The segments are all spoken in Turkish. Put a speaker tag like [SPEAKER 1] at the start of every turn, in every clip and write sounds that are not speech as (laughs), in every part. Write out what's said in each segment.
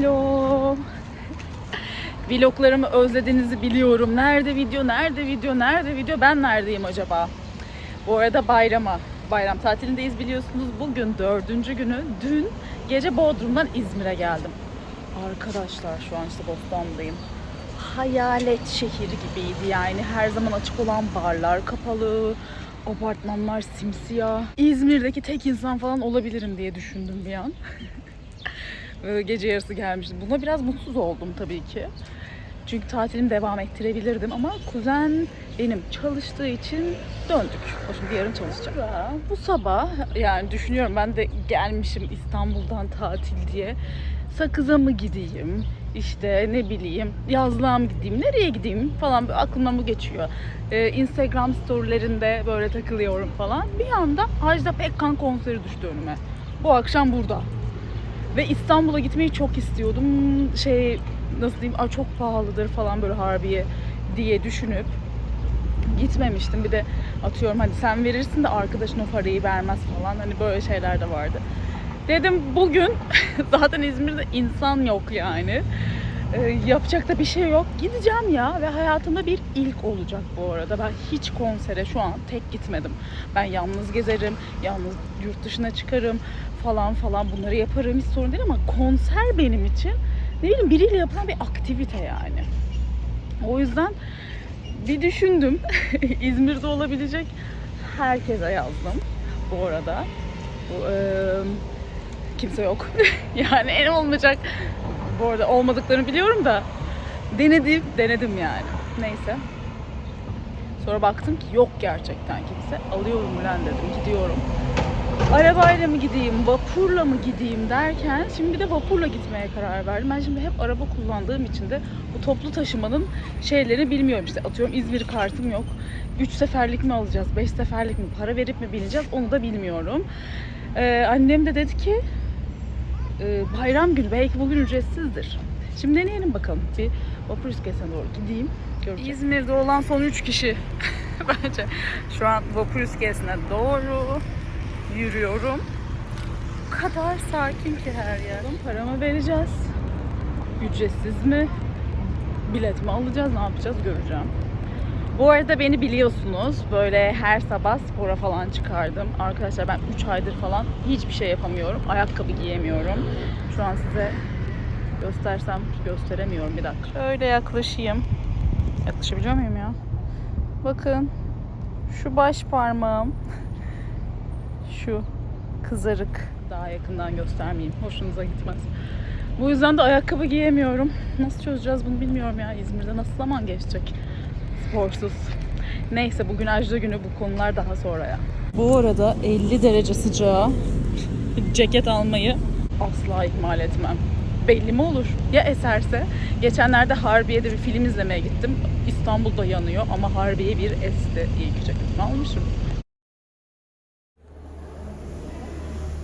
[SPEAKER 1] Alo. Vloglarımı özlediğinizi biliyorum. Nerede video, nerede video, nerede video? Ben neredeyim acaba? Bu arada bayrama, bayram tatilindeyiz biliyorsunuz. Bugün dördüncü günü. Dün gece Bodrum'dan İzmir'e geldim. Arkadaşlar şu an işte Bostan'dayım. Hayalet şehir gibiydi yani. Her zaman açık olan barlar kapalı, apartmanlar simsiyah. İzmir'deki tek insan falan olabilirim diye düşündüm bir an. (laughs) Böyle gece yarısı gelmiştim. Buna biraz mutsuz oldum tabii ki. Çünkü tatilimi devam ettirebilirdim ama kuzen benim çalıştığı için döndük. O şimdi yarın çalışacak. Bu sabah yani düşünüyorum ben de gelmişim İstanbul'dan tatil diye. Sakız'a mı gideyim? İşte ne bileyim yazlığa mı gideyim? Nereye gideyim falan aklımdan bu geçiyor. Ee, Instagram storylerinde böyle takılıyorum falan. Bir anda Ajda Pekkan konseri düştü önüme. Bu akşam burada. Ve İstanbul'a gitmeyi çok istiyordum. Şey nasıl diyeyim, Aa, çok pahalıdır falan böyle Harbiye diye düşünüp gitmemiştim. Bir de atıyorum hani sen verirsin de arkadaşın o parayı vermez falan. Hani böyle şeyler de vardı. Dedim bugün (laughs) zaten İzmir'de insan yok yani. Ee, yapacak da bir şey yok. Gideceğim ya ve hayatımda bir ilk olacak bu arada. Ben hiç konsere şu an tek gitmedim. Ben yalnız gezerim, yalnız yurt dışına çıkarım falan falan bunları yaparım hiç sorun değil ama konser benim için ne bileyim biriyle yapılan bir aktivite yani. O yüzden bir düşündüm. (laughs) İzmir'de olabilecek herkese yazdım bu arada. Bu, eee, kimse yok. (laughs) yani en olmayacak bu arada olmadıklarını biliyorum da denedim, denedim yani. Neyse. Sonra baktım ki yok gerçekten kimse. Alıyorum ulan dedim, gidiyorum. Arabayla mı gideyim, vapurla mı gideyim derken şimdi bir de vapurla gitmeye karar verdim. Ben şimdi hep araba kullandığım için de bu toplu taşımanın şeylerini bilmiyorum. İşte atıyorum İzmir kartım yok. 3 seferlik mi alacağız, 5 seferlik mi, para verip mi bineceğiz onu da bilmiyorum. Ee, annem de dedi ki e, bayram günü belki bugün ücretsizdir. Şimdi deneyelim bakalım. Bir vapur iskelesine doğru gideyim. Göreceğiz. İzmir'de olan son 3 kişi (laughs) bence. Şu an vapur iskelesine doğru yürüyorum. O kadar sakin ki her yer. Paramı vereceğiz. Ücretsiz mi? Bilet mi alacağız? Ne yapacağız? Göreceğim. Bu arada beni biliyorsunuz. Böyle her sabah spora falan çıkardım. Arkadaşlar ben 3 aydır falan hiçbir şey yapamıyorum. Ayakkabı giyemiyorum. Şu an size göstersem gösteremiyorum bir dakika. Şöyle yaklaşayım. Yaklaşabiliyor muyum ya? Bakın. Şu baş parmağım. Şu kızarık. Daha yakından göstermeyeyim. Hoşunuza gitmez. Bu yüzden de ayakkabı giyemiyorum. Nasıl çözeceğiz bunu bilmiyorum ya. İzmir'de nasıl zaman geçecek? Sporsuz. Neyse bugün Ajda günü bu konular daha sonraya. Bu arada 50 derece sıcağı ceket almayı asla ihmal etmem. Belli mi olur? Ya eserse? Geçenlerde Harbiye'de bir film izlemeye gittim. İstanbul'da yanıyor ama Harbiye bir esti. İyi ki ceketimi almışım.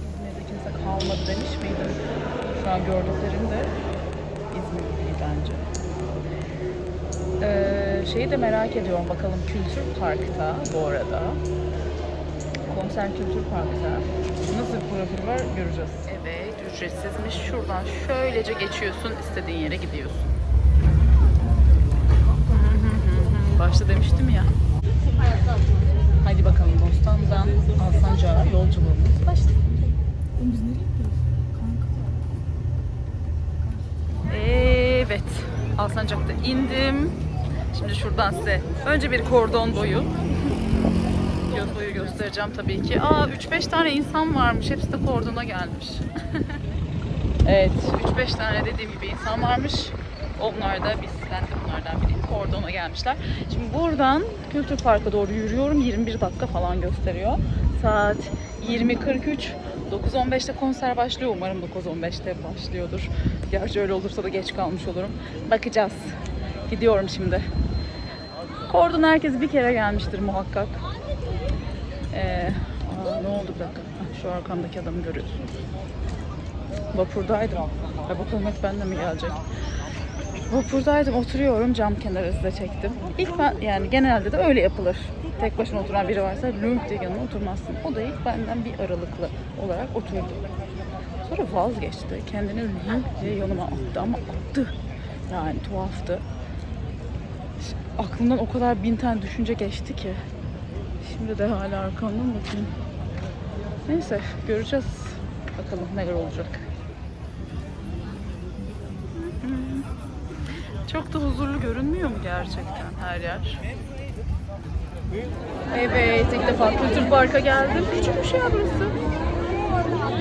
[SPEAKER 1] İzmir'de kimse kalmadı demiş miydim? Şu an gördüklerim de İzmir değil bence. Ee, şeyi de merak ediyorum bakalım Kültür Park'ta bu arada. Konser Kültür Park'ta. Nasıl bir profil var göreceğiz. Evet ücretsizmiş. Şuradan şöylece geçiyorsun istediğin yere gidiyorsun. Başta demiştim ya. Hadi bakalım Bostan'dan Alsancak'a yolculuğumuz başlasın. Evet. Alsancak'ta indim. Şimdi şuradan size önce bir kordon boyu. Boyu göstereceğim tabii ki. Aa 3-5 tane insan varmış. Hepsi de kordona gelmiş. (laughs) evet 3-5 tane dediğim gibi insan varmış. Onlar da biz ben de bunlardan biriyim. Kordona gelmişler. Şimdi buradan Kültür Park'a doğru yürüyorum. 21 dakika falan gösteriyor. Saat 20.43. 9.15'te konser başlıyor. Umarım 9.15'te başlıyordur. Gerçi öyle olursa da geç kalmış olurum. Bakacağız. Gidiyorum şimdi. Kordon herkes bir kere gelmiştir muhakkak. Ee, aa, ne oldu bir dakika. Şu arkamdaki adamı görüyorsunuz. Vapurdaydım. Ya bakalım hep bende mi gelecek? Vapurdaydım, oturuyorum. Cam kenarı size çektim. İlk ben, yani genelde de öyle yapılır. Tek başına oturan biri varsa lünk diye yanına oturmazsın. O da ilk benden bir aralıklı olarak oturdu. Sonra vazgeçti. Kendini diye yanıma attı ama attı. Yani tuhaftı. Aklımdan o kadar bin tane düşünce geçti ki. Şimdi de hala arkamdan bakayım. Neyse göreceğiz. Bakalım neler olacak. Çok da huzurlu görünmüyor mu gerçekten her yer? Evet, ilk defa Kültür Park'a geldim. Küçükmüş ya burası.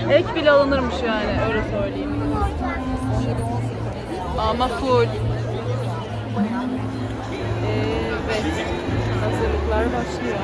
[SPEAKER 1] Ek bile alınırmış yani, öyle söyleyeyim. Ama full. Evet, hazırlıklar başlıyor.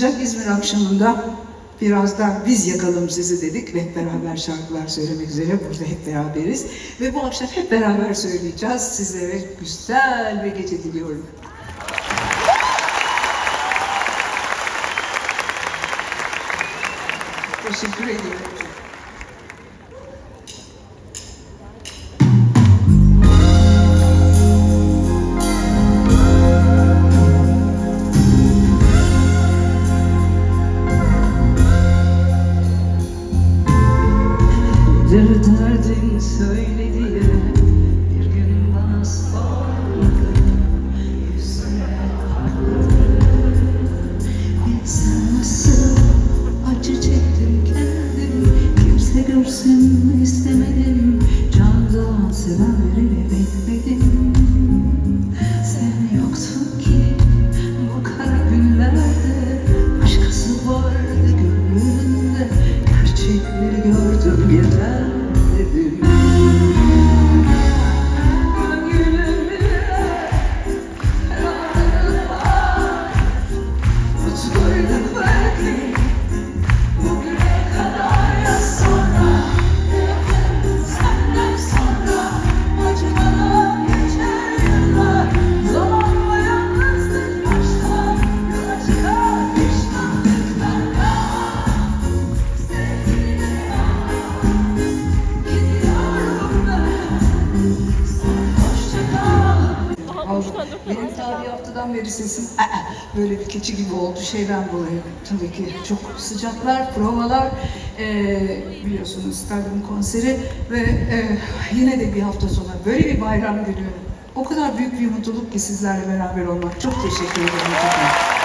[SPEAKER 2] Sıcak İzmir akşamında biraz da biz yakalım sizi dedik ve hep beraber şarkılar söylemek üzere burada hep beraberiz. Ve bu akşam hep beraber söyleyeceğiz. Sizlere güzel bir gece diliyorum. Teşekkür ediyorum. Benim tabi haftadan beri sesim böyle bir keçi gibi oldu. Şeyden dolayı tabii ki çok sıcaklar, provalar, eee, biliyorsunuz stadyum konseri ve eee, yine de bir hafta sonra böyle bir bayram günü. O kadar büyük bir mutluluk ki sizlerle beraber olmak. Çok teşekkür ederim.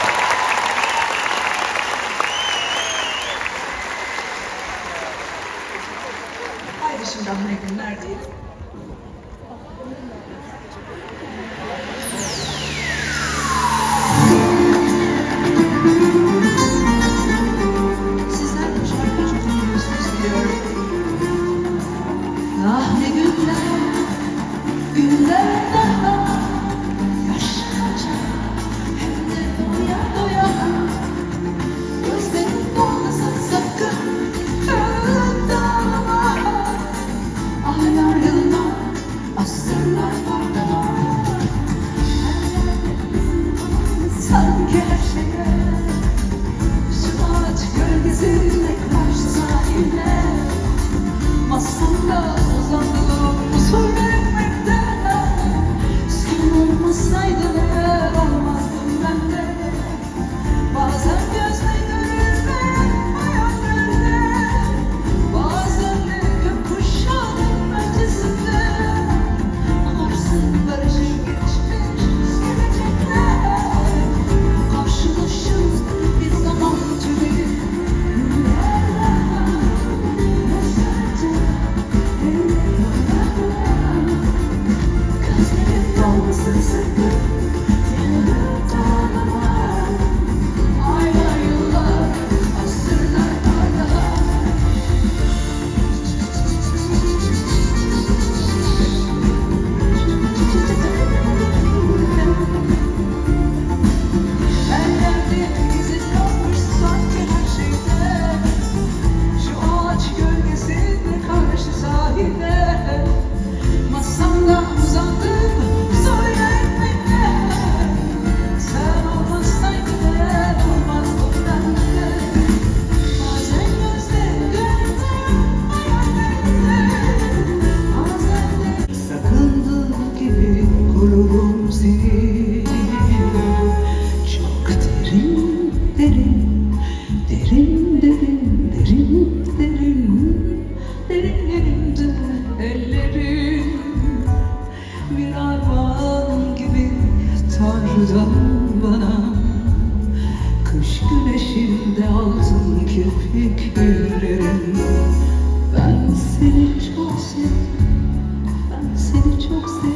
[SPEAKER 2] çok
[SPEAKER 3] sev.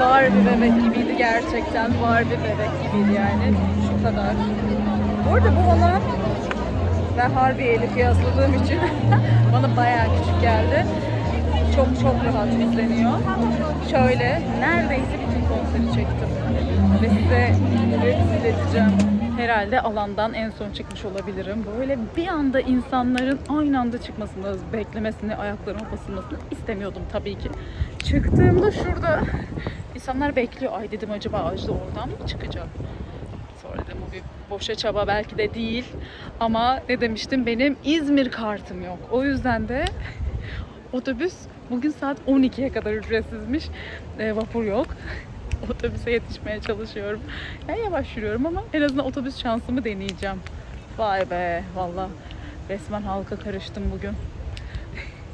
[SPEAKER 1] Var bir bebek gibiydi gerçekten. Var bir bebek gibiydi yani. Şu kadar. Bu arada bu alan ve Harbiye ile kıyasladığım için (laughs) bana bayağı küçük geldi. Çok çok rahat izleniyor. Şöyle neredeyse bütün konseri çektim. Ve size rezil. Herhalde alandan en son çıkmış olabilirim. Böyle bir anda insanların aynı anda çıkmasını, beklemesini, ayaklarıma basılmasını istemiyordum tabii ki. Çıktığımda şurada insanlar bekliyor. Ay dedim acaba Ajda oradan mı çıkacak? Sonra dedim bu bir boşa çaba belki de değil. Ama ne demiştim benim İzmir kartım yok. O yüzden de (laughs) otobüs bugün saat 12'ye kadar ücretsizmiş. E, vapur yok. (laughs) Otobüse yetişmeye çalışıyorum. Yani yavaş yürüyorum ama en azından otobüs şansımı deneyeceğim. Vay be valla resmen halka karıştım bugün.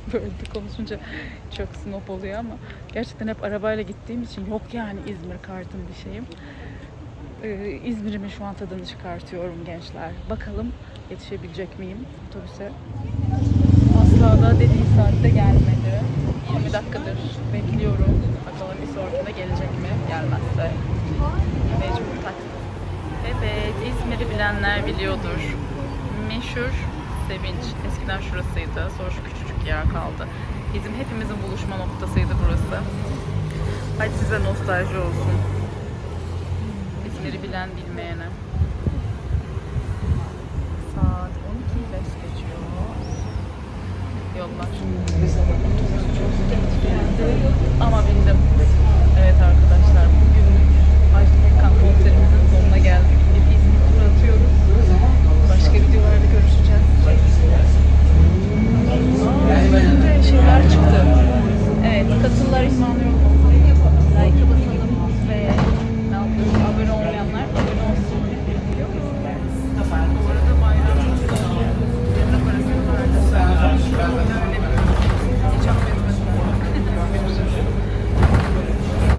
[SPEAKER 1] (laughs) Böyle konuşunca çok snop oluyor ama gerçekten hep arabayla gittiğim için yok yani İzmir kartım bir şeyim. Ee, İzmir'imin şu an tadını çıkartıyorum gençler. Bakalım yetişebilecek miyim otobüse? Asla da dediği saatte gelmedi. 20 dakikadır bekliyorum. Bakalım bir sonrakinde gelecek mi? Gelmezse mecbur taksi. Evet, İzmir'i bilenler biliyordur. Meşhur Sevinç. Eskiden şurasıydı. Sonra şu yer kaldı. Bizim hepimizin buluşma noktasıydı burası. Hadi size nostalji olsun. İzmir'i bilen bilmeyene. Saat 12.05 geçiyor. Yollar. Ama bindim.